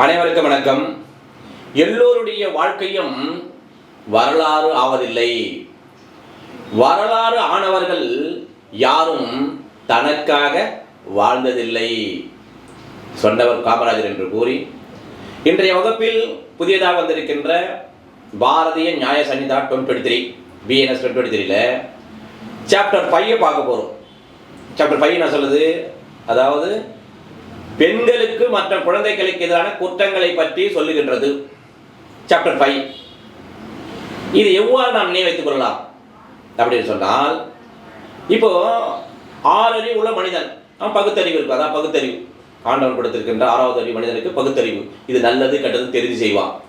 அனைவருக்கும் வணக்கம். எல்லோருடைய வாழ்க்கையும் வரலாறு ஆவதில்லை. வரலாறு ஆனவர்கள் யாரும் தனக்காக வாழ்ந்ததில்லை. சொன்னவர் காமராஜர் என்று கூறி இன்றைய வகுப்பில் புதியதாக வந்திருக்கின்ற Bharatiya Nyaya Sanhita twenty three BNS twenty த்ரீல சாப்டர் ஃபைவை பார்க்க போகிறோம் சாப்டர் ஃபைவ் என்ன சொல்லுது? அதாவது பெண்களுக்கு மற்ற குழந்தைகளுக்கு எதிரான குற்றங்களை பற்றி சொல்லுகின்றது. சாப்டர் ஃபைவ் இது எவ்வாறு நாம் நினைவைத்துக் கொள்ளலாம்? அப்படின்னு சொன்னால் இப்போ ஆறறிவு உள்ள மனிதன் அவன் பகுத்தறிவு இருக்கு அதான் பகுத்தறிவு. ஆண்டவன் கொடுத்திருக்கின்ற ஆறாவது அறிவு மனிதனுக்கு பகுத்தறிவு. இது நல்லது கெட்டது தெரிந்து செய்வான்.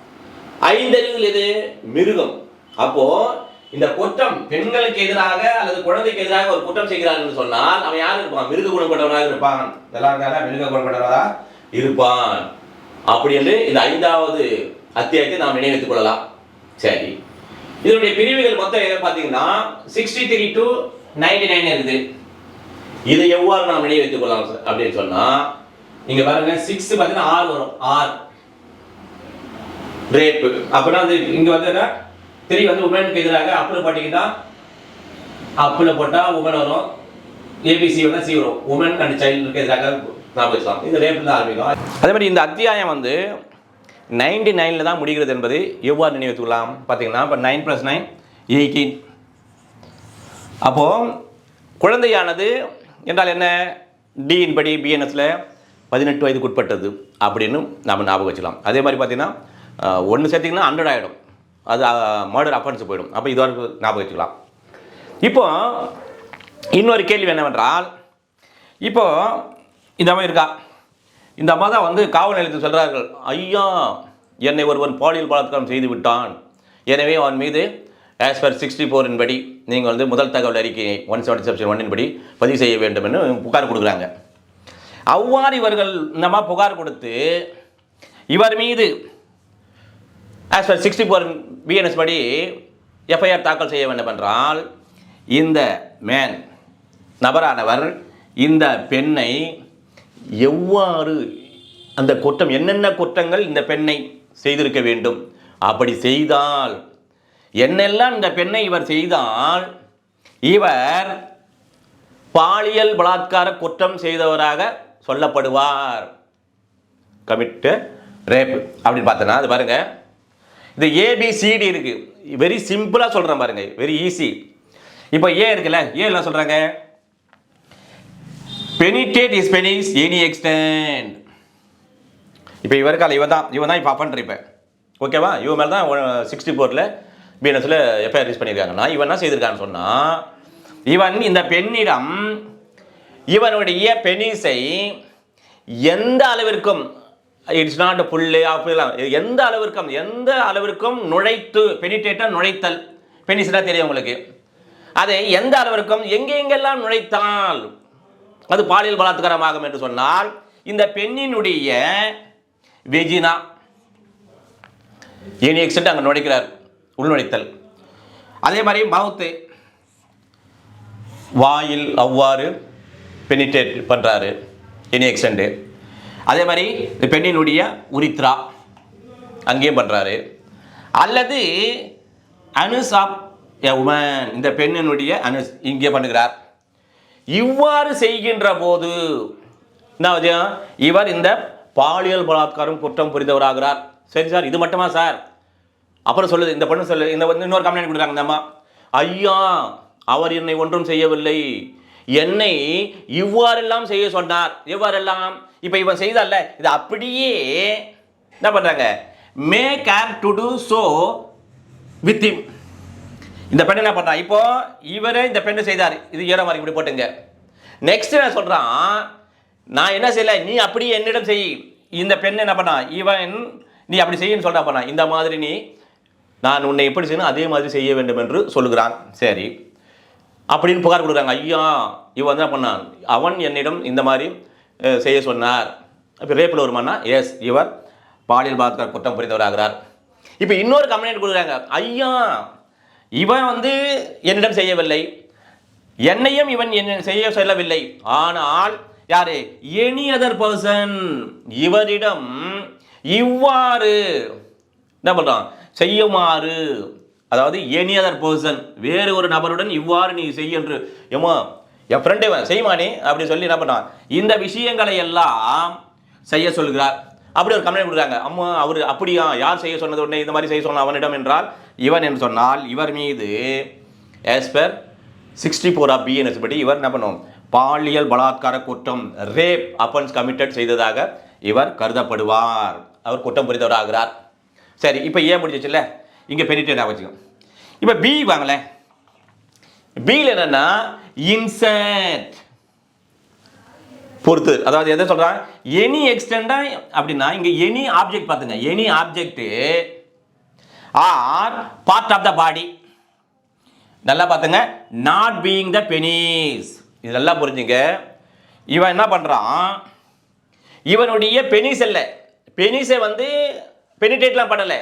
ஐந்தறிவில் எது? மிருகம். அப்போ இந்த குற்றம் பெண்களுக்கு எதிராக அல்லது குழந்தைக்கு எதிராக ஒரு குற்றம் செய்கிறார்கள் சொன்னால் அவன் யார் இருப்பான்? மிருக குணம் இருப்பான். நல்லா மிருக குணம் இருப்பான். அப்படி என்று இந்த ஐந்தாவது அத்தியாயத்தை நாம் நினைவுத்துக் கொள்ளலாம். சரி. இதனுடைய பிரிவுகள் மொத்தம் எதை பார்த்தீங்கன்னா sixty three to ninety nine இருக்குது. இதை எவ்வாறு நாம் நினைவு வைத்துக் கொள்ளலாம் அப்படின்னு சொன்னா நீங்க பாருங்க சிக்ஸ் பார்த்தீங்கன்னா ஆறு வரும். ஆறு. ரேப்பு அப்படின்னா அது இங்க வந்து என்ன? த்ரீ வந்து உமனுக்கு எதிராக அப்பில் போட்டிங்கன்னா அப்பில் போட்டால் உமன் வரும். ஏபிசி வந்தால் சி வரும். உமன் அண்ட் சைல்டுக்கு எதிராக நாம் வச்சுக்கலாம் இது ரேப்பில் தான் ஆரம்பிக்கும். அதே மாதிரி இந்த அத்தியாயம் வந்து நைன்டி நைனில் தான் முடிகிறது என்பது எவ்வாறு நினைவு கொள்ளலாம் பார்த்தீங்கன்னா இப்போ நைன் ப்ளஸ் நைன் எயிட்டீன் அப்போது குழந்தையானது என்றால் என்ன? டியின் படி பிஎன்எஸில் பதினெட்டு வயதுக்கு உட்பட்டது அப்படின்னு நம்ம ஞாபகம் வச்சுக்கலாம். அதே மாதிரி பார்த்தீங்கன்னா ஒன்று சேர்த்திங்கன்னா ஹண்ட்ரட் ஆகிடும் அது மர்டர் அஃபென்ஸ் போயிடும். அப்போ இது வரைக்கும் ஞாபகம் வச்சுக்கலாம். இப்போ இன்னொரு கேள்வி என்னவென்றால் இப்போ இந்த அம்மா இருக்கா? இந்த அம்மா தான் வந்து காவல் நிலையத்தில் சொல்கிறார்கள் ஐயா என்னை ஒருவன் பாலியல் பலாத்காரம் செய்து விட்டான். எனவே அவன் மீது ஆஸ் பர் சிக்ஸ்டி ஃபோரின் படி நீங்கள் வந்து முதல் தகவல் அறிக்கை ஒன் செவன்டி செப்ஷன் ஒன்னின் படி பதிவு செய்ய வேண்டும் என்று புகார் கொடுக்குறாங்க. அவ்வாறு இவர்கள் இந்த புகார் கொடுத்து இவர் மீது as per sixty four BNS படி எஃப்ஐஆர் தாக்கல் செய்ய வேண்டும் என்றால் இந்த மேன் நபரானவர் இந்த பெண்ணை எவ்வாறு அந்த குற்றம் என்னென்ன குற்றங்கள் இந்த பெண்ணை செய்திருக்க வேண்டும்? அப்படி செய்தால் என்னெல்லாம் இந்த பெண்ணை இவர் செய்தால் இவர் பாலியல் பலாத்கார குற்றம் செய்தவராக சொல்லப்படுவார். கமிட்டு ரேப் அப்படின்னு பார்த்தோன்னா அது பாருங்கள் இந்த ஏபிசிடி இருக்கு. வெரி சிம்பிளாக சொல்கிறேன் பாருங்க. வெரி ஈஸி இப்போ ஏ இருக்குல்ல? ஏ என்ன சொல்கிறாங்க penetrate his penis any extent இப்போ இவருக்கால இவன் தான் இவன் தான் இப்போ அப்பன்ற இப்போ ஓகேவா இவன் மேலே தான் சிக்ஸ்டி ஃபோரில் பிஎன்எஸில் எஃப்ஐஆர் ரிஜிஸ்ட் பண்ணியிருக்காங்கன்னா இவன் என்ன செய்திருக்கான்னு சொன்னால் இவன் இந்த பெண்ணிடம் இவனுடைய பெனிஸை எந்த அளவிற்கும் இட்ஸ் நாட் புல்லு அப்படிலாம் எந்த அளவிற்கும் எந்த அளவிற்கும் நுழைத்து பெனிடேட்டாக நுழைத்தல். பெனிஸ்னா தெரியும் உங்களுக்கு. அதை எந்த அளவிற்கும் எங்கெங்கெல்லாம் நுழைத்தால் அது பாலியல் பலாத்காரமாகும் என்று சொன்னால் இந்த பெண்ணினுடைய வெஜினா எனி எக்ஸ்டென்ட் அங்கே நுழைக்கிறார். உள்நுழைத்தல் அதே மாதிரி மவுத்து வாயில் அவ்வாறு பெனிடேட் பண்ணுறாரு எனி எக்ஸ்டெண்டு அதே மாதிரி இந்த பெண்ணினுடைய உரித்ரா அங்கேயும் பண்ணுறாரு அல்லது அனுசாப் உமன் இந்த பெண்ணினுடைய அனு இங்கே பண்ணுகிறார். இவ்வாறு செய்கின்ற போது என்ன இவர் இந்த பாலியல் பலாத்காரம் குற்றம் புரிந்தவராகிறார். சரி சார் இது மட்டுமா சார்? அப்புறம் சொல்லுது இந்த பொண்ணு சொல்லு இந்த வந்து இன்னொரு கம்ப்ளைண்ட் கொடுக்குறாங்க இந்த அம்மா. ஐயா அவர் என்னை ஒன்றும் செய்யவில்லை. என்னை இவ்வாறெல்லாம் செய்ய சொன்னார். எவ்வாறெல்லாம் இப்போ இவன் செய்தால இது அப்படியே என்ன பண்ணுறாங்க make her to do so with him இந்த பெண் என்ன பண்ணுறான் இப்போ இவரே இந்த பெண்ணு செய்தார். இது ஏற மாதிரி இப்படி போட்டுங்க. நெக்ஸ்ட் என்ன சொல்கிறான் நான் என்ன செய்யல? நீ அப்படியே என்னிடம் செய். இந்த பெண் என்ன பண்ணா? இவன் நீ அப்படி செய்யன்னு சொல்றா பண்ணா இந்த மாதிரி நீ நான் உன்னை எப்படி செய்யணும்? அதே மாதிரி செய்ய வேண்டும் என்று சொல்லுகிறான். சரி. அப்படின்னு புகார் கொடுக்குறாங்க. ஐயா இவன் வந்து என்ன பண்ணான் அவன் என்னிடம் இந்த மாதிரி செய்ய சொன்னார். இப்போ ரேப்பில் வருமானா எஸ் இவர் பாலியல் பாத்கர் குற்றம் புரிந்தவராகிறார். இப்போ இன்னொரு கம்ப்ளைண்ட் கொடுக்குறாங்க. ஐயா இவன் வந்து என்னிடம் செய்யவில்லை. என்னையும் இவன் என்ன செய்ய சொல்லவில்லை. ஆனால் யாரு? எனி அதர் பர்சன் இவரிடம் இவ்வாறு என்ன பண்ணுறான் செய்யுமாறு அதாவது எனி அதர் பர்சன் வேறு ஒரு நபருடன் இவ்வாறு நீ செய் என்று ஏமா என் ஃப்ரெண்டு செய்மானே அப்படி சொல்லி என்ன பண்ணான் இந்த விஷயங்களை எல்லாம் செய்ய சொல்கிறார். அப்படி ஒரு கம்ப்ளைண்ட் கொடுக்குறாங்க. அம்மா அவர் அப்படியா யார் செய்ய சொன்னது உடனே இந்த மாதிரி செய்ய சொன்ன அவனிடம் என்றால் இவன் என்று சொன்னால் இவர் மீது as per sixty four of BNS படி இவர் என்ன பண்ணும்? பாலியல் பலாத்கார குற்றம் ரேப் அப்பன்ஸ் கமிட்டட் செய்ததாக இவர் கருதப்படுவார். அவர் குற்றம் புரிந்தவராகிறார். சரி இப்போ ஏன் முடிஞ்சிச்சுல்ல? இங்கே பெனிட்டேட் வச்சுக்கோ. இப்போ பி வாங்களேன். பியில் என்னன்னா இன்சென்ட் பொறுத்து. அதாவது எதை சொல்கிறாங்க எனி எக்ஸ்டெண்டா அப்படின்னா இங்கே எனி ஆப்ஜெக்ட் பார்த்துங்க. Any object or part of the body நல்லா பார்த்துங்க. நாட் பீயிங் த பெனிஸ் இது நல்லா புரிஞ்சுங்க. இவன் என்ன பண்ணுறான் இவனுடைய பெனிஸ் இல்லை பெனிஸை வந்து பெனிடேட்லாம் பண்ணலை.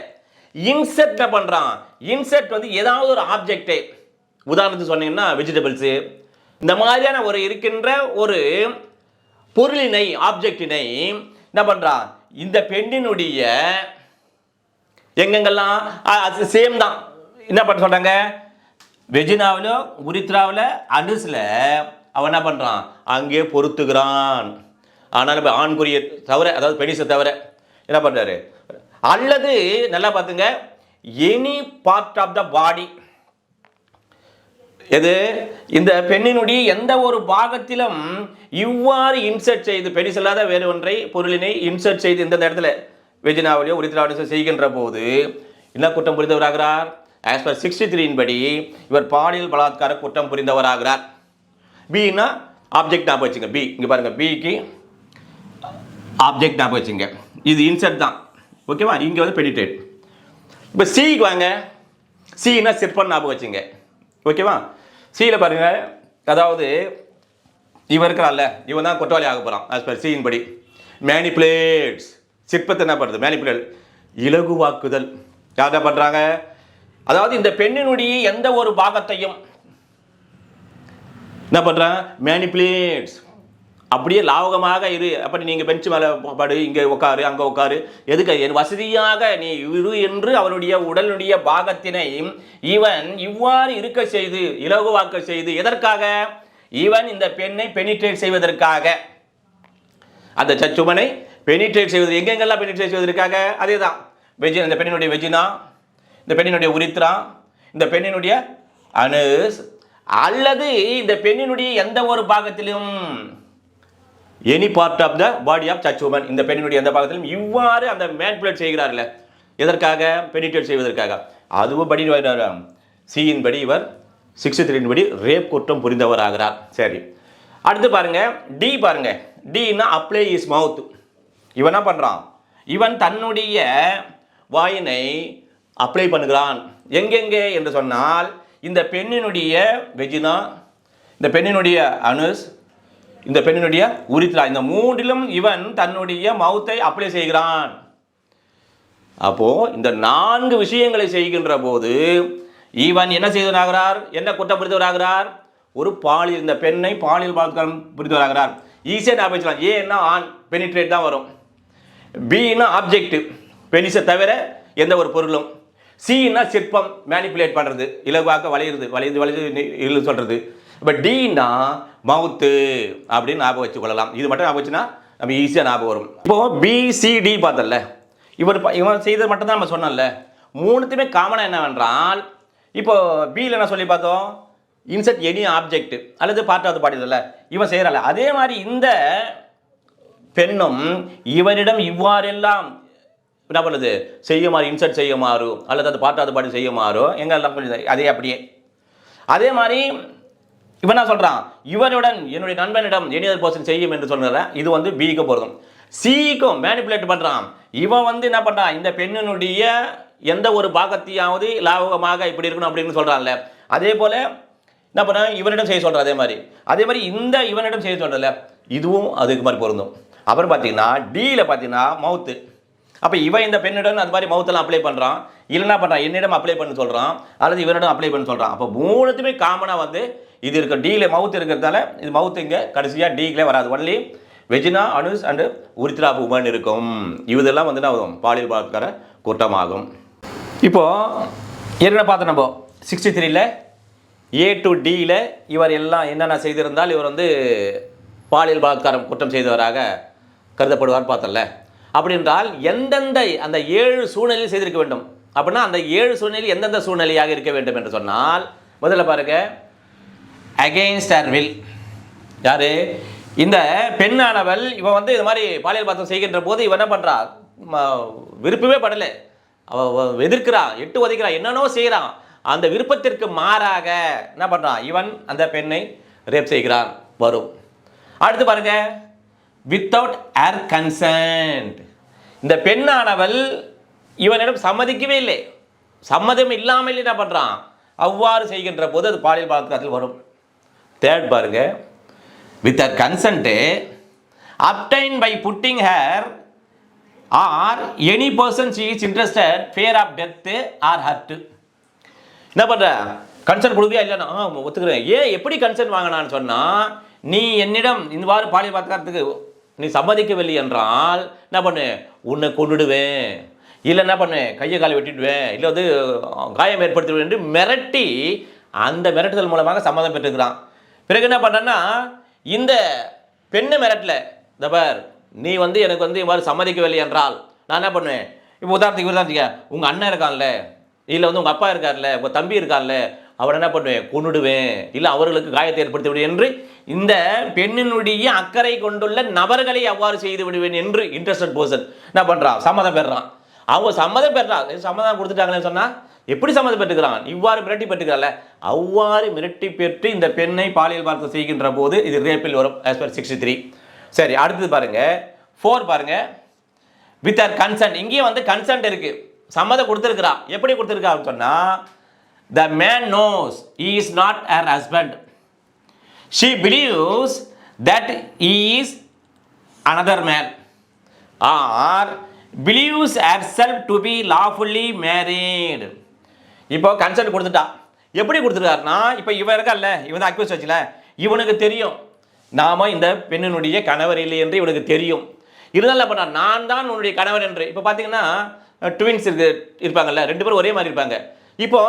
இன்செர்ட் என்ன பண்ணுறான் இன்செர்ட் வந்து ஏதாவது ஒரு ஆப்ஜெக்டே உதாரணத்துக்கு சொன்னீங்கன்னா வெஜிடபிள்ஸு இந்த மாதிரியான ஒரு இருக்கின்ற ஒரு பொருளினை ஆப்ஜெக்டினை என்ன பண்ணுறான் இந்த பெண்ணினுடைய எங்கெங்கெல்லாம்? சேம் தான். என்ன பண்ண சொல்கிறாங்க வெஜினாவில் உரித்ராவில் அனுஸில் அவன் என்ன பண்ணுறான் அங்கே பொருத்துகிறான். ஆனால் இப்போ ஆண்குறியை தவிர அதாவது பெனிஸை தவிர என்ன பண்ணுறாரு அல்லது நல்லா பார்த்துங்க. Any part of the body எது? இந்த பெண்ணினுடைய எந்த ஒரு பாகத்திலும் இவ்வாறு இன்சர்ட் செய்து பெரிசல்லாத வேறு ஒன்றை பொருளினை இன்சர்ட் செய்து இந்த இடத்துல வெஜினாவிலையோ உரித்திராவிலையோ செய்கின்ற போது என்ன குற்றம் புரிந்தவராகிறார்? ஆஸ் பர் சிக்ஸ்டி த்ரீயின் படி இவர் பாலியல் பலாத்கார குற்றம் புரிந்தவராகிறார். பின்னா ஆப்ஜெக்ட் ஞாபகம் வச்சுங்க. பி இங்கே பாருங்கள் பிக்கு ஆப்ஜெக்ட் ஞாபகம் வச்சுங்க. இது இன்சர்ட் தான். ஓகேவா? இங்கே வந்து பெடிடேட் இப்போ சிக்கு வாங்க. சின்னா சிற்பம் ஞாபகம் வச்சுங்க. ஓகேவா? சியில் பாருங்கள் அதாவது இவன் இருக்கிறான்ல. இவன் தான் குற்றவாளி ஆக போகிறான் ஆஸ் பர் சியின் படி. மேனிப்புலேட்ஸ் சிற்பத்தை என்ன பண்ணுறது மேனிப்புலேட் இலகுவாக்குதல். யார் பண்ணுறாங்க அதாவது இந்த பெண்ணினுடைய எந்த ஒரு பாகத்தையும் என்ன பண்ணுறான் மேனிப்புலேட்ஸ் அப்படியே லாவகமாக இரு. அப்படி நீங்கள் பெஞ்ச் மேலே படு இங்கே உட்காரு அங்கே உட்காரு எதுக்கு? என் வசதியாக நீ இரு என்று அவனுடைய உடலுடைய பாகத்தினை இவன் இவ்வாறு இருக்க செய்து இலகுவாக்க செய்து எதற்காக? இவன் இந்த பெண்ணை பெனிட்ரேட் செய்வதற்காக. அந்த சச்சுமனை பெனிட்ரேட் செய்வது எங்கெங்கெல்லாம் பெனிட்ரேட் செய்வதற்காக? அதே தான் வெஜி இந்த பெண்ணினுடைய வெஜினா இந்த பெண்ணினுடைய உரித்ரா இந்த பெண்ணினுடைய அனுஸ் அல்லது இந்த பெண்ணினுடைய எந்த ஒரு பாகத்திலும் any part of the body of such woman இந்த பெண்ணினுடைய எந்த பாகத்திலும் இவ்வாறு அந்த மேன்புலேட் செய்கிறார்ல எதற்காக? பெனிட்டேட் செய்வதற்காக. அதுவும் படி சியின் படி இவர் சிக்ஸ்டி த்ரீன் படி ரேப் குற்றம் புரிந்தவராகிறார் சரி. அடுத்து பாருங்க. டி பாருங்க. டின்னா அப்ளை இஸ் மவுத் இவன் என்ன பண்ணுறான் இவன் தன்னுடைய வாயினை அப்ளை பண்ணுகிறான். எங்கெங்கே என்று சொன்னால் இந்த பெண்ணினுடைய வெஜினா இந்த பெண்ணினுடைய அனுஸ் இந்த பெண்ணினுடைய உரித்ரா இந்த மூன்றிலும் இவன் தன்னுடைய மவுத்தை அப்ளை செய்கிறான். அப்போ இந்த நான்கு விஷயங்களை செய்கின்ற போது இவன் என்ன செய்தவனாகிறார்? என்ன குற்றம் புரிந்தவராகிறார் ஒரு பாலியல் இந்த பெண்ணை பாலியல் பலாத்காரம் புரிந்தவராகிறார் ஈஸியாக ஞாபகம் வச்சுக்கலாம் ஏன்னா ஆண் பெனிட்ரேட் தான் வரும். பின்னா ஆப்ஜெக்ட் பெனிஸை தவிர எந்த ஒரு பொருளும். சின்னா சிற்பம் மேனிப்புலேட் பண்ணுறது இலகுவாக்க வளையிறது வளைந்து வளைந்து சொல்கிறது இப்போ டீனா மவுத்து அப்படின்னு ஞாபகம் வச்சு கொள்ளலாம் இது மட்டும் ஞாபகம் வச்சுன்னா நம்ம ஈஸியாக ஞாபகம் வரும். இப்போது பிசிடி பார்த்தல இவர் இவன் செய்தது மட்டும் தான் நம்ம சொன்னோம்ல. மூணுத்துமே காமனாக என்னவென்றால் இப்போ பியில் என்ன சொல்லி பார்த்தோம்? இன்சர்ட் எனி ஆப்ஜெக்ட் அல்லது பார்ட் ஆஃப் பாடி இவன் செய்கிறாள் அதே மாதிரி இந்த பெண்ணும் இவரிடம் இவ்வாறெல்லாம் என்ன பண்ணுது? செய்யுமாறு இன்சர்ட் செய்யுமாறு அல்லது அது பார்ட் ஆஃப் பாடி செய்யுமாறு எங்கெல்லாம் கொஞ்சம் அதே அப்படியே. அதே மாதிரி இவன் என்ன சொல்கிறான் இவனுடன் என்னுடைய நண்பனிடம் எனியர் பர்சன் செய்யும் என்று சொல்ற இது வந்து பிக்கு பொருந்தும் சிக்கும் மேனிப்புலேட் பண்ணுறான் இவன் வந்து என்ன பண்ணுறான் இந்த பெண்ணினுடைய எந்த ஒரு பாகத்தையாவது லாபகமாக இப்படி இருக்கணும் அப்படின்னு சொல்கிறான்ல அதே போல் என்ன பண்ண இவனிடம் செய்ய சொல்கிறான் அதே மாதிரி. அதே மாதிரி இந்த இவனிடம் செய்ய சொல்றல இதுவும் அதுக்கு மாதிரி பொருந்தும். அப்புறம் பார்த்தீங்கன்னா டியில் பார்த்தீங்கன்னா மவுத்து அப்போ இவன் இந்த பெண்ணிடம் அது மாதிரி மவுத்தெல்லாம் அப்ளை பண்ணுறான் இல்லைன்னா பண்ணுறான் என்னிடம் அப்ளை பண்ண சொல்கிறான் அல்லது இவனிடம் அப்ளை பண்ண சொல்கிறான் அப்போ மூணுத்துமே காமனாக வந்து இது இருக்க டீல மவுத் இருக்கிறதால இது மவுத் இங்கே கடைசியாக டீக்கில் வராது. Only vagina anus and urethra woman இருக்கும். இதெல்லாம் வந்து நான் பாலியல் பலாத்கார குற்றமாகும் இப்போது ஏற்கனவே பார்த்தோம் நம்ம சிக்ஸ்டி த்ரீல ஏ டு டியில் இவர் எல்லாம் என்னென்ன செய்திருந்தால் இவர் வந்து பாலியல் பலாத்காரம் குற்றம் செய்தவராக கருதப்படுவார் பார்த்தல அப்படி என்றால் எந்தெந்த அந்த ஏழு சூழ்நிலையில் செய்திருக்க வேண்டும்? அப்படின்னா அந்த ஏழு சூழ்நிலையில் எந்தெந்த சூழ்நிலையாக இருக்க வேண்டும் என்று சொன்னால் முதல்ல பாருங்கள் அகெயின்ஸ்ட் ஆர் வில் யார்? இந்த பெண்ணானவள் இவன் வந்து இது மாதிரி பாலியல் பாத்திரம் செய்கின்ற போது இவன் என்ன பண்ணுறா விருப்பமே படலை. அவள் எதிர்க்கிறான் எட்டு உதைக்கிறா என்னென்னோ செய்கிறான் அந்த விருப்பத்திற்கு மாறாக என்ன பண்ணுறான் இவன் அந்த பெண்ணை ரேப் செய்கிறான். வரும். அடுத்து பாருங்க. வித்தவுட் ஏர் கன்சென்ட் இந்த பெண்ணானவள் இவனிடம் சம்மதிக்கவே இல்லை. சம்மதம் இல்லாமல் என்ன பண்ணுறான் அவ்வாறு செய்கின்ற போது அது பாலியல் பலாத்காரத்தில் வரும். தேர்ட் பாருங்க. With her consent obtained by putting her or any person she is interested fear of death or hurt என்ன பண்ணுற கன்சர்ன் கொடுக்குறியா இல்லை நான் ஒத்துக்கிறேன். ஏன் எப்படி கன்சர்ன் வாங்கினான்னு சொன்னால் நீ என்னிடம் இந்த மாதிரி பாலியல் பார்த்துக்கிறதுக்கு நீ சம்மதிக்கவில்லை என்றால் என்ன பண்ணு? உன்னை கொண்டுடுவேன் இல்லை என்ன பண்ணு? கையை காலை வெட்டிடுவேன். இல்லை வந்து காயம் ஏற்படுத்திடுவேன் என்று மிரட்டி அந்த மிரட்டுதல் மூலமாக சம்மதம் பெற்றுக்கிறான். பிறகு என்ன பண்ணனா இந்த பெண்ணை மிரட்டல. இந்த பார் நீ வந்து எனக்கு வந்து இவ்வாறு சம்மதிக்கவில்லை என்றால் நான் என்ன பண்ணுவேன்? இப்போ உதாரணத்துக்கு உதாரணத்துக்கு உங்கள் அண்ணன் இருக்கான்ல இல்லை வந்து உங்கள் அப்பா இருக்கார்ல உங்கள் தம்பி இருக்கார்ல அவரை என்ன பண்ணுவேன்? கொண்டுடுவேன் இல்லை அவர்களுக்கு காயத்தை ஏற்படுத்தி விடுவேன் என்று இந்த பெண்ணினுடைய அக்கறை கொண்டுள்ள நபர்களை அவ்வாறு செய்து விடுவேன் என்று இன்ட்ரெஸ்டட் பர்சன் என்ன பண்ணுறான் சம்மதம் பெறுறான். அவங்க சம்மதம் பெறான் சம்மதம் கொடுத்துட்டாங்களேன்னு சொன்னால் எப்படி சம்மதம் பெற்றுக்கிறான் இவ்வாறு மிரட்டி பெற்றுக்கிறான்ல அவ்வாறு மிரட்டி பெற்று இந்த பெண்ணை பாலியல் பார்த்து செய்கின்ற போது இது ரேப்பில் வரும் ஆஸ் பர் சிக்ஸ்டி த்ரீ சரி அடுத்தது பாருங்க. ஃபோர் பாருங்க. வித் ஆர் கன்சென்ட் இங்கேயும் வந்து கன்சென்ட் இருக்கு. சம்மதம் கொடுத்துருக்குறா. எப்படி கொடுத்துருக்கா அப்படின்னு the man knows is not her husband she believes that is another man or believes herself to be lawfully married இப்போ கன்சல்ட் கொடுத்துட்டா. எப்படி கொடுத்துருக்காருன்னா இப்போ இவன் இருக்கான்ல இவன் தான் அக்யூஸ் வச்சுல இவனுக்கு தெரியும். நாம இந்த பெண்ணினுடைய கணவர் இல்லை என்று இவனுக்கு தெரியும். இருந்தாலும் பண்ணா நான் தான் உன்னுடைய கணவர் என்று. இப்போ பார்த்தீங்கன்னா ட்வின்ஸ் இருக்கு இருப்பாங்கல்ல ரெண்டு பேரும் ஒரே மாதிரி இருப்பாங்க. இப்போ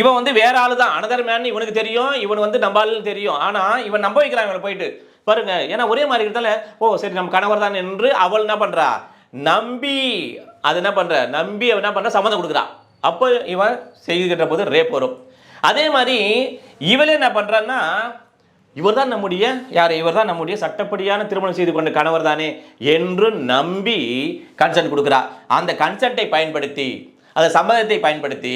இவன் வந்து வேற ஆளு தான். அனதர் மேன் இவனுக்கு தெரியும் இவன் வந்து நம்ம ஆளுன்னு தெரியும். ஆனால் இவன் நம்ப வைக்கிறான் இவனை போயிட்டு. பாருங்க ஏன்னா ஒரே மாதிரி இருந்தால ஓ சரி நம்ம கணவர் தான் என்று அவள் என்ன பண்றா? நம்பி அது என்ன பண்ற? நம்பி அவன் என்ன பண்ற? சம்மதம் கொடுக்குறா அப்போ இவன் செய்கின்ற போது ரேப் வரும். அதே மாதிரி இவளே என்ன பண்றான்னா இவர் தான் நம்முடைய யார்? இவர் தான் நம்முடைய சட்டப்படியான திருமணம் செய்து கொண்ட கணவர் தானே என்று நம்பி கன்சென்ட் கொடுக்குறா. அந்த கன்சென்ட்டை பயன்படுத்தி அந்த சம்மதத்தை பயன்படுத்தி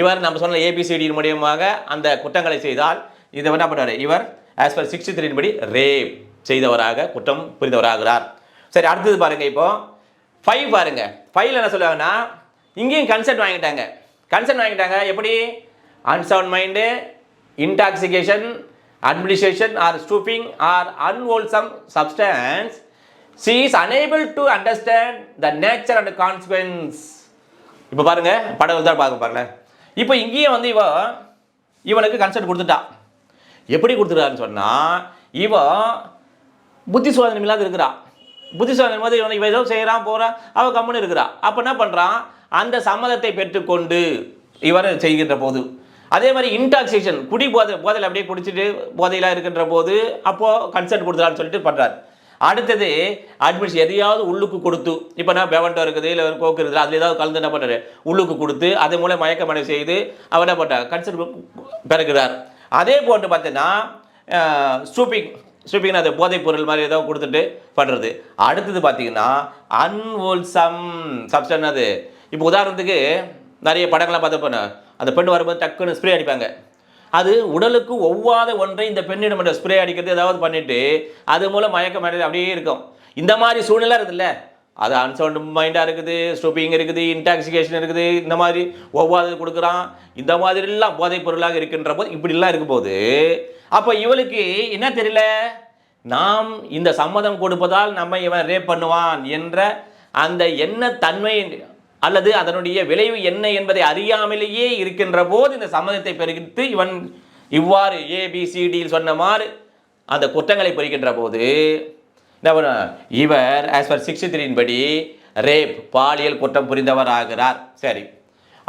இவர் நம்ம சொன்ன ஏபிசிடியின் மூலியமாக அந்த குற்றங்களை செய்தால் இதை என்ன பண்ணுவார்? இவர் ஆஸ் பர் சிக்ஸ்டி த்ரீன் படி ரேப் செய்தவராக குற்றம் புரிந்தவராகிறார். சரி அடுத்தது பாருங்க இப்போ. ஃபைவ் பாருங்க. ஃபைவ்ல என்ன சொல்லுவாங்கன்னா இங்கேயும் கன்செப்ட் வாங்கிட்டாங்க. கன்செப்ட் வாங்கிட்டாங்க எப்படி? Unsound mind intoxication administration or stupefying or unwholesome substance she is unable to understand the nature and consequences இப்போ பாருங்க படம் தான் பார்க்க பாருங்களேன் இப்போ இங்கேயும் வந்து இவ இவனுக்கு கன்செப்ட் கொடுத்துட்டா. எப்படி கொடுத்துட்டான்னு சொன்னால் இவன் புத்தி சுவாதனம் இல்லாத இருக்கிறா. புத்திசாலி சுவாதனம் இவன் இவன் ஏதோ செய்கிறான் போகிறான் அவள் கம்முன்னு இருக்கிறா. அப்போ என்ன பண்ணுறான் அந்த சம்மதத்தை பெற்றுக்கொண்டு இவர் செய்கின்ற போது அதே மாதிரி இன்டாக்சிகேஷன் குடி போதை போதையில் அப்படியே குடிச்சிட்டு போதையில இருக்கின்ற போது அப்போது கன்சென்ட் கொடுத்துறான்னு சொல்லிட்டு பண்றாரு. அடுத்தது அட்மிஷன் எதையாவது உள்ளுக்கு கொடுத்து இப்போ நான் பெவண்டோ இருக்குது இல்லை ஒரு கோக்கு இருக்குது அதில் ஏதாவது கலந்து என்ன பண்ணுறாரு உள்ளுக்கு கொடுத்து அது மூலம் மயக்கமடை செய்து அவர் என்ன பண்ணுறார் கன்சென்ட் பிறகுறார். அதே போன்று பார்த்தீங்கன்னா ஸ்டூப்பிங் ஸ்டூப்பிங் அது போதைப் பொருள் மாதிரி ஏதோ கொடுத்துட்டு பண்ணுறது அடுத்தது பார்த்தீங்கன்னா அன்வோல்சம் சப்ஸ்டன் அது இப்போ உதாரணத்துக்கு நிறைய படங்கள்லாம் பார்த்து அந்த பெண் வரும்போது டக்குன்னு ஸ்ப்ரே அடிப்பாங்க. அது உடலுக்கு ஒவ்வாத ஒன்றை இந்த பெண்ணிடம் ஸ்ப்ரே அடிக்கிறது ஏதாவது பண்ணிவிட்டு அது மூலம் மயக்கம் அடைது அப்படியே இருக்கும். இந்த மாதிரி சூழ்நிலை இருக்குதுல்ல அது அன்சவுண்ட் மைண்டாக இருக்குது ஸ்டூப்பிங் இருக்குது இன்டாக்சிகேஷன் இருக்குது இந்த மாதிரி ஒவ்வாது கொடுக்குறான். இந்த மாதிரிலாம் போதைப் பொருளாக இருக்கின்ற போது இப்படிலாம் இருக்கும்போது அப்போ இவளுக்கு என்ன தெரியல? நாம் இந்த சம்மதம் கொடுப்பதால் நம்ம இவன் ரேப் பண்ணுவான் என்ற அந்த என்ன தன்மை அல்லது அதனுடைய விளைவு என்ன என்பதை அறியாமலேயே இருக்கின்ற போது இந்த சம்மதத்தை பெருகித்து இவன் இவ்வாறு ஏபிசிடியில் சொன்ன மாதிரி அந்த குற்றங்களை பொறிக்கின்ற போது இவர் ஆஸ் பர் சிக்ஸ்டி த்ரீயின் படி ரேப் பாலியல் குற்றம் புரிந்தவர் ஆகிறார் சரி.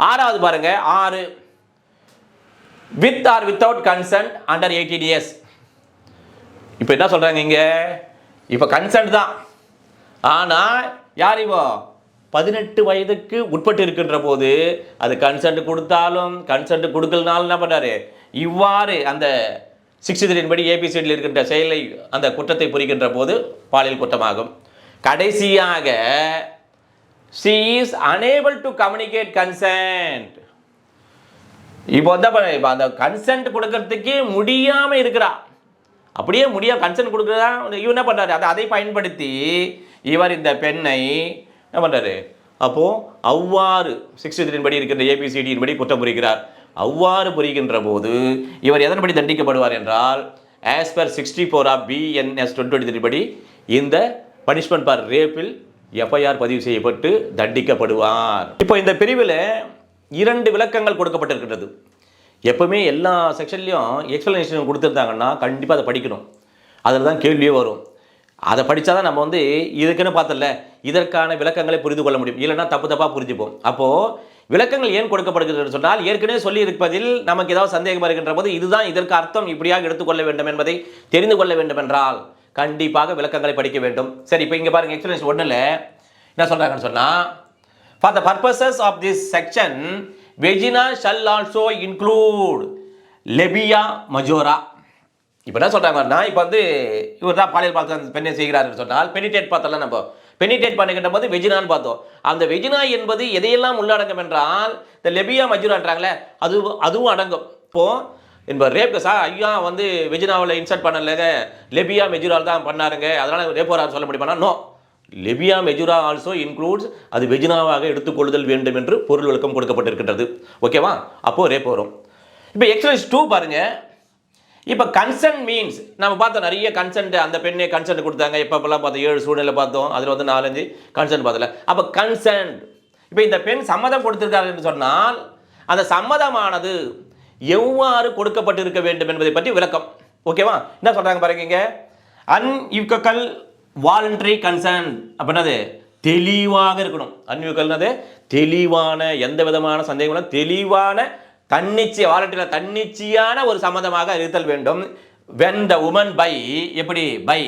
ஆறாவது பாருங்க ஆறு. With or without consent under eighteen years இப்போ என்ன சொல்கிறாங்க இங்கே? இப்போ கன்சன்ட் தான். ஆனால் யார் இவோ? பதினெட்டு வயதுக்கு உட்பட்டு இருக்கின்ற போது அது கன்சன்ட் கொடுத்தாலும் கன்சன்ட் கொடுக்கலனாலும் என்ன பண்ணுறாரு இவ்வாறு அந்த சிக்ஸ்டி த்ரீன் படி ஏபிசிடியில் இருக்கின்ற செயலை அந்த குற்றத்தை புரிகின்ற போது பாலியல் குற்றமாகும். கடைசியாக she is unable to communicate consent இப்போ வந்து இப்போ அந்த கன்சென்ட் கொடுக்கறதுக்கே முடியாமல் இருக்கிறா. அப்படியே முடியாம கன்சென்ட் கொடுக்குறதா? இவன் என்ன பண்ணுறாரு அதை அதை பயன்படுத்தி இவர் இந்த பெண்ணை என்ன பண்ணுறாரு அப்போது அவ்வாறு சிக்ஸ்டி த்ரீ படி இருக்கின்ற ஏபிசிடியின் படி குற்றம் புரிகிறார். அவ்வாறு புரிகின்ற போது இவர் எதன்படி தண்டிக்கப்படுவார் என்றால் as per sixty four of BNS twenty three படி இந்த பனிஷ்மெண்ட் பார் ரேப்பில் எஃப்ஐஆர் பதிவு செய்யப்பட்டு தண்டிக்கப்படுவார். இப்போ இந்த பிரிவில் இரண்டு விளக்கங்கள் கொடுக்கப்பட்டிருக்கிறது எப்பவுமே எல்லா செக்ஷன்லேயும் எக்ஸ்பிளனேஷன் கொடுத்துருந்தாங்கன்னா கண்டிப்பாக அதை படிக்கணும். அதில் தான் கேள்வியே வரும். அதை படித்தா தான் நம்ம வந்து இதுக்குன்னு பார்த்தல இதற்கான விளக்கங்களை புரிந்து கொள்ள முடியும். இல்லைன்னா தப்பு தப்பாக புரிஞ்சுப்போம். அப்போது விளக்கங்கள் ஏன் கொடுக்கப்படுகிறது சொன்னால் ஏற்கனவே சொல்லி இருப்பதில் நமக்கு ஏதாவது சந்தேகம் இருக்கின்ற போது இதுதான் இதற்கு அர்த்தம் இப்படியாக எடுத்துக்கொள்ள வேண்டும் என்பதை தெரிந்து கொள்ள வேண்டும் என்றால் கண்டிப்பாக விளக்கங்களை படிக்க வேண்டும் சரி இப்போ இங்கே பாருங்க எக்ஸ்பிளனேஷன் ஒன்றில் என்ன சொல்கிறாங்கன்னு சொன்னால் for the purposes of this section vagina shall also include labia majora இப்போ என்ன சொல்கிறாங்கன்னா இப்போ வந்து இவர் தான் பாலியல் பார்த்து அந்த பெண்ணை செய்கிறாருன்னு சொன்னால் பெனிடேட் பார்த்தலாம் நம்ம பெனிடேட் பண்ணுகின்ற போது வெஜினான்னு பார்த்தோம். அந்த வெஜினா என்பது எதையெல்லாம் உள்ளடங்கும் என்றால் இந்த லெபியா மஜுரான்றாங்களே அது அதுவும் அடங்கும். இப்போ என்பது ரேப் சார் ஐயா வந்து வெஜினாவில் இன்சர்ட் பண்ணலங்க லெபியா மெஜுரால் தான் பண்ணாருங்க அதனால் ரேப் சொல்ல முடியுமா no labia majora also includes அது வெஜினாவாக எடுத்துக்கொள்ளுதல் வேண்டும் என்று பொருள் விளக்கம் கொடுக்கப்பட்டிருக்கின்றது. ஓகேவா அப்போது ரேப் வரும். இப்போ எக்ஸசைஸ் டூ பாருங்கள் இப்போ கன்சென்ட் மீன்ஸ் நம்ம பார்த்தோம் நிறைய கன்சென்ட் அந்த பெண்ணே கன்சென்ட் கொடுத்தாங்க. எப்பப்பெல்லாம் பார்த்தோம்? ஏழு சூழ்நிலை பார்த்தோம். அதில் வந்து நாலஞ்சு கன்சென்ட் பார்த்தல. அப்போ கன்சென்ட் இப்போ இந்த பெண் சம்மதம் கொடுத்துருக்காருன்னு சொன்னால் அந்த சம்மதமானது எவ்வாறு கொடுக்கப்பட்டிருக்க வேண்டும் என்பதை பற்றி விளக்கம். ஓகேவா என்ன சொல்கிறாங்க பாருங்க இங்க. அன்இக்கல் வாலண்டரி கன்சர்ன் அப்படின்னது தெளிவாக இருக்கணும். அன்இக்கல்னது தெளிவான எந்த விதமான சந்தேகம் தெளிவான தன்னிச்சை வாலட்டில் தன்னிச்சையான ஒரு சம்மதமாக இருத்தல் வேண்டும். வென் த உமன் பை எப்படி? பை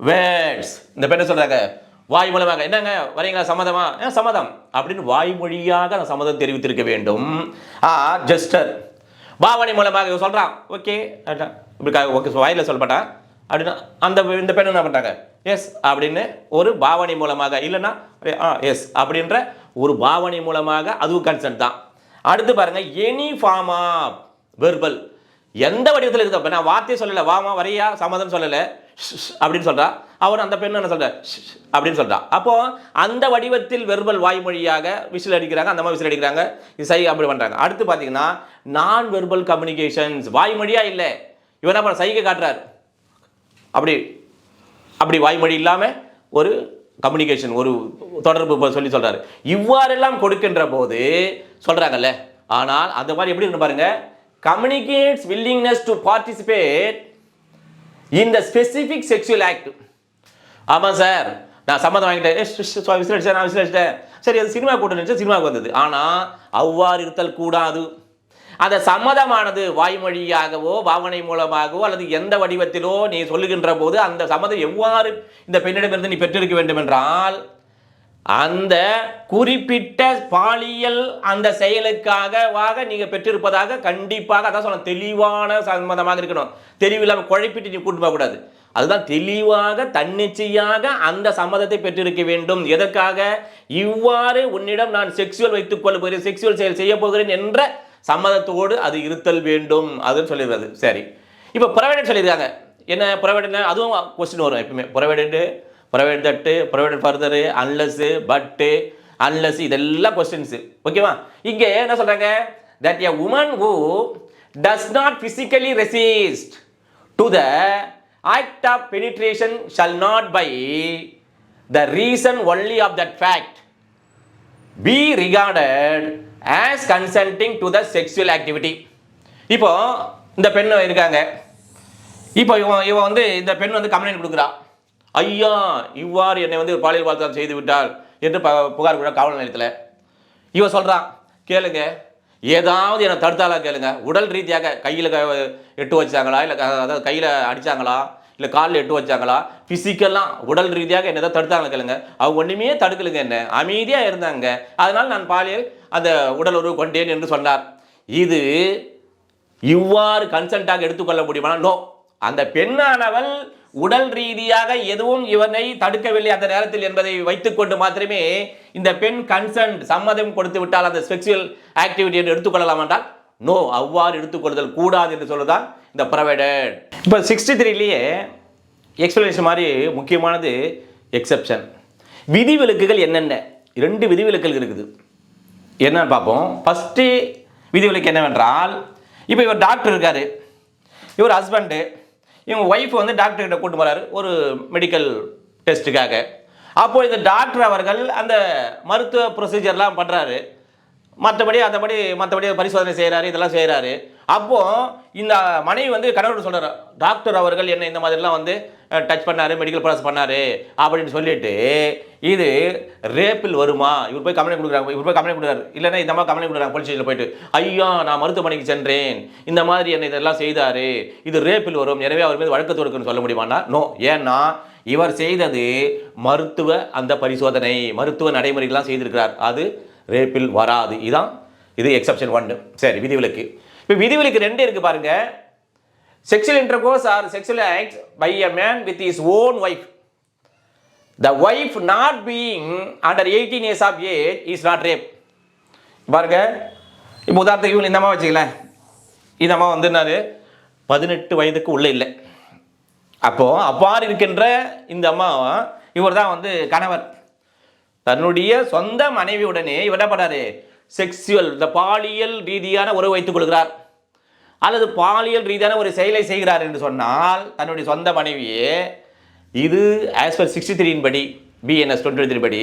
வேர்ட்ஸ் இந்த பெண்ணை சொல்றாங்க வாய் மூலமாக. என்னங்க? வரீங்களா? சம்மதமா "ஆ, சம்மதம். அப்படின்னு வாய்மொழியாக அந்த சம்மதம் தெரிவித்திருக்க வேண்டும். ஆ ஜஸ்டர் பாவனை மூலமாக இவன் ஓகே இப்படி ஓகே வாயில் சொல்லப்பட்டான் அப்படின்னா அந்த இந்த பெண் என்ன பண்ணுறாங்க எஸ் அப்படின்னு ஒரு பாவனை மூலமாக இல்லைன்னா ஆ எஸ் அப்படின்ற ஒரு பாவனை மூலமாக அதுவும் கன்சென்ட் தான். அடுத்து பாருங்க எனி ஃபார்ம் ஆஃப் வெர்பல் எந்த வடிவத்தில் இருக்குது அப்போ நான் வார்த்தையை சொல்லலை. வாமா வரையா சம்மதம் சொல்லலை. அப்படின்னு சொல்றா. அவர் அந்த பெண் என்ன சொல்ற? ஷ், அப்படின்னு சொல்றா. அப்போ அந்த வடிவத்தில் வெர்பல் வாய்மொழியாக விசில் அடிக்கிறாங்க அந்த மாதிரி விசில் அடிக்கிறாங்க. இது சை அப்படி பண்றாங்க. அடுத்து பார்த்தீங்கன்னா நான் வெர்பல் கம்யூனிகேஷன்ஸ் வாய்மொழியா இல்லை. இவர் என்ன சைகை காட்டுறாரு. அப்படி அப்படி வாய்மொழி இல்லாமல் ஒரு கம்யூனிகேஷன் ஒரு தொடர்பு சொல்லி சொல்றாரு. இவ்வாறெல்லாம் கொடுக்கின்ற போது சொல்கிறாங்கல்ல ஆனால் அந்த மாதிரி எப்படி இருக்கு பாருங்க. கம்யூனிகேட்ஸ் வில்லிங்னஸ் டு பார்ட்டிசிபேட் இந்த ஸ்பெசிஃபிக் செக்ஷுவல் ஆக்ட் ஆமாம் சார். நான் சம்மதம் வாங்கிட்டேன். ஏ, நான் விசில் சரி அது சினிமா கூட்டம் நினச்சா சினிமாவுக்கு வந்தது. ஆனால் அவ்வாறு இருத்தல் கூடாது. அந்த சம்மதமானது வாய்மொழியாகவோ பாவனை மூலமாகவோ அல்லது எந்த வடிவத்திலோ நீ சொல்லுகின்ற போது அந்த சம்மதம் எவ்வாறு இந்த பெண்ணிடமிருந்து நீ பெற்றிருக்க வேண்டும் என்றால் அந்த குறிப்பிட்ட பாலியல் அந்த செயலுக்காகவாக நீங்கள் பெற்றிருப்பதாக கண்டிப்பாக அதான் சொல்ல தெளிவான சம்மதமாக இருக்கணும். தெளிவில்லாமல் குழப்பிட்டு நீ கூட்டு போகக்கூடாது அதுதான் தெளிவாக தன்னிச்சையாக அந்த சம்மதத்தை பெற்றிருக்க வேண்டும். எதற்காக? இவ்வாறு உன்னிடம் நான் செக்ஸுவல் வைத்துக் கொள்ள போகிறேன் செக்ஸுவல் செயல் செய்ய போகிறேன் என்ற சம்மதத்தோடு அது இருத்தல் வேண்டும். அதுன்னு சொல்லிடுறது. சரி. இப்போ ப்ரொவைடட் சொல்லியிருக்காங்க. என்ன ப்ரொவைடட்னா அதுவும் கொஸ்டின் வரும் எப்பவுமே. ப்ரொவைடடு private that private further unless but unless இதெல்லாம் கொஸ்டின்ஸு ஓகேவா இங்கே என்ன சொல்கிறாங்க that a woman who does not physically resist to the act of penetration shall not by the reason only of that fact be regarded as consenting to the sexual activity இப்போ இந்த பெண் இருக்காங்க இப்போ இவன் இவன் வந்து இந்த பெண் வந்து கம்ப்ளைண்ட் கொடுக்குறான் ஐயா இவ்வாறு என்னை வந்து ஒரு பாலியல் பலாத்காரம் செய்து விட்டார் என்று ப- புகார் கூட காவல் நிலையத்தில். இவன் சொல்கிறான் கேளுங்க ஏதாவது என்னை தடுத்தாலா கேளுங்க. உடல் ரீதியாக கையில் எட்டு வச்சாங்களா? இல்லை அதாவது கையில் அடித்தாங்களா இல்லை காலில் எட்டு வச்சாங்களா? ஃபிசிக்கலாக உடல் ரீதியாக என்ன ஏதாவது தடுத்தாங்களா கேளுங்க. அவங்க ஒன்றுமே தடுக்கலுங்க என்ன. அமைதியாக இருந்தாங்க. அதனால் நான் பாலியல் அந்த உடல் உறவு கொண்டேன் என்று சொன்னார். இது இவ்வாறு கன்சென்ட்டாக எடுத்துக்கொள்ள முடியுமானா? நோ அந்த பெண்ணானவள் உடல் ரீதியாக எதுவும் இவனை தடுக்கவில்லை அந்த நேரத்தில் என்பதை வைத்துக்கொண்டு மாத்திரமே இந்த பெண் கன்சன்ட் சம்மதம் கொடுத்து விட்டால் அந்த செக்ஷுவல் ஆக்டிவிட்டி என்று எடுத்துக்கொள்ளலாம் என்றால் நோ அவ்வாறு எடுத்துக்கொள்ளுதல் கூடாது என்று சொல்லுதான் இந்த ப்ரொவைடட் இப்போ சிக்ஸ்டி த்ரீலேயே எக்ஸ்பிளனேஷன் மாதிரி முக்கியமானது எக்ஸெப்ஷன் விதிவிலக்குகள் என்னென்ன? ரெண்டு விதிவிலக்குகள் இருக்குது. என்னன்னு பார்ப்போம். ஃபஸ்ட்டு விதிவிலக்கு என்னவென்றால் இப்போ இவர் டாக்டர் இருக்கார். இவர் ஹஸ்பண்டு இவங்க ஒய்ஃப் வந்து டாக்டர் கிட்ட கூட்டு போறாரு ஒரு மெடிக்கல் டெஸ்ட்டுக்காக அப்போது இந்த டாக்டர் அவர்கள் அந்த மருத்துவ ப்ரொசீஜர்லாம் பண்ணுறாரு மற்றபடி அந்தபடி மற்றபடி பரிசோதனை செய்கிறாரு இதெல்லாம் செய்கிறாரு அப்போ இந்த மனைவி வந்து கணவர் சொல்றாரு டாக்டர் அவர்கள் என்ன இந்த மாதிரிலாம் வந்து டச் பண்ணாரு மெடிக்கல் ப்ராசஸ் பண்ணாரு அப்படின்னு சொல்லிட்டு இது ரேப்பில் வருமா? இவர் போய் கம்ப்ளைண்ட் கொடுக்குறாங்க இவர் போய் கம்ப்ளைண்ட் கொடுக்குறாரு. இல்லைன்னா இந்த மாதிரி கம்ப்ளைண்ட் கொடுக்குறாங்க போலீஸ் ஸ்டேஷனில் போயிட்டு ஐயா நான் மருத்துவமனைக்கு சென்றேன். இந்த மாதிரி என்ன இதெல்லாம் செய்தாரு. இது ரேப்பில் வரும். எனவே அவர் மீது வழக்கு தொடுக்குன்னு சொல்ல முடியுமானா நோ ஏன்னா இவர் செய்தது மருத்துவ அந்த பரிசோதனை மருத்துவ நடைமுறைகள்லாம் செய்திருக்கிறார். அது ரேப்பில் வராது. இதுதான் இது எக்ஸப்ஷன் ஒன்று சரி விதிவிலக்கு. இப்போ விதிவிலக்கு ரெண்டு இருக்கு பாருங்க. Sexual intercourse or sexual act by a man with his own wife the wife not being under eighteen years of age is not rape பாருங்க. இப்போ உதாரணத்துக்கு இவங்க இந்த அம்மா வச்சுக்கலேன். இந்த அம்மா வந்து என்னது? பதினெட்டு வயதுக்கு உள்ளே இல்லை. அப்போ அப்பாறு இருக்கின்ற இந்த அம்மா இவர் தான் வந்து கணவர். தன்னுடைய சொந்த மனைவியுடனே இவர் என்ன பண்ணாரு செக்ஸுவல் இந்த பாலியல் ரீதியான உறவு வைத்துக் கொள்கிறார். அல்லது பாலியல் ரீதியான ஒரு செயலை செய்கிறார் என்று சொன்னால் தன்னுடைய சொந்த மனைவியே இது ஆஸ் பர் சிக்ஸ்டி த்ரீயின் படி பிஎன்எஸ் டுவெண்ட்டி த்ரீ படி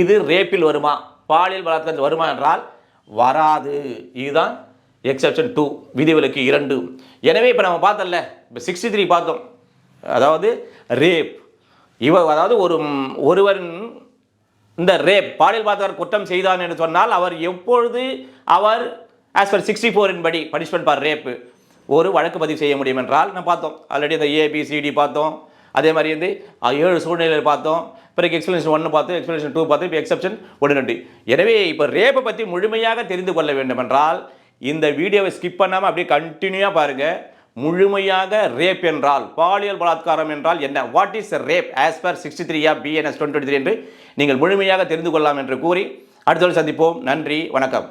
இது ரேப்பில் வருமா பாலியல் பலாத்காரத்தில் வருமா என்றால் வராது. இதுதான் எக்ஸப்ஷன் டூ விதிவிலக்கு இரண்டு. எனவே இப்போ நம்ம பார்த்தோம்ல இப்போ சிக்ஸ்டி த்ரீ பார்த்தோம். அதாவது ரேப் இவ அதாவது ஒரு ஒருவன் இந்த ரேப் பாலியல் பலாத்கார குற்றம் செய்தான் என்று சொன்னால் அவர் எப்பொழுது அவர் ஆஸ் பர் சிக்ஸ்டி ஃபோரின் படி பனிஷ்மெண்ட் பார் ரேப்பு ஒரு வழக்கு பதிவு செய்ய முடியும் என்றால் நான் பார்த்தோம். ஆல்ரெடி இந்த ஏபிசிடி பார்த்தோம். அதே மாதிரி வந்து ஏழு சூழ்நிலையில் பார்த்தோம். பிறகு எக்ஸ்பிளேஷன் ஒன்று பார்த்தோம் எக்ஸ்பிளேஷன் டூ பார்த்தோம் இப்போ எக்ஸப்ஷன் ஒன்று எனவே இப்போ ரேப்பை பற்றி முழுமையாக தெரிந்து கொள்ள வேண்டும் என்றால் இந்த வீடியோவை ஸ்கிப் பண்ணாமல் அப்படியே கண்டினியூவாக பாருங்கள் முழுமையாக ரேப் என்றால் பாலியல் பலாத்காரம் என்றால் என்ன? What is rape as per sixty three of BNS twenty three என்று நீங்கள் முழுமையாக தெரிந்து கொள்ளலாம் என்று கூறி அடுத்த சந்திப்போம். நன்றி வணக்கம்.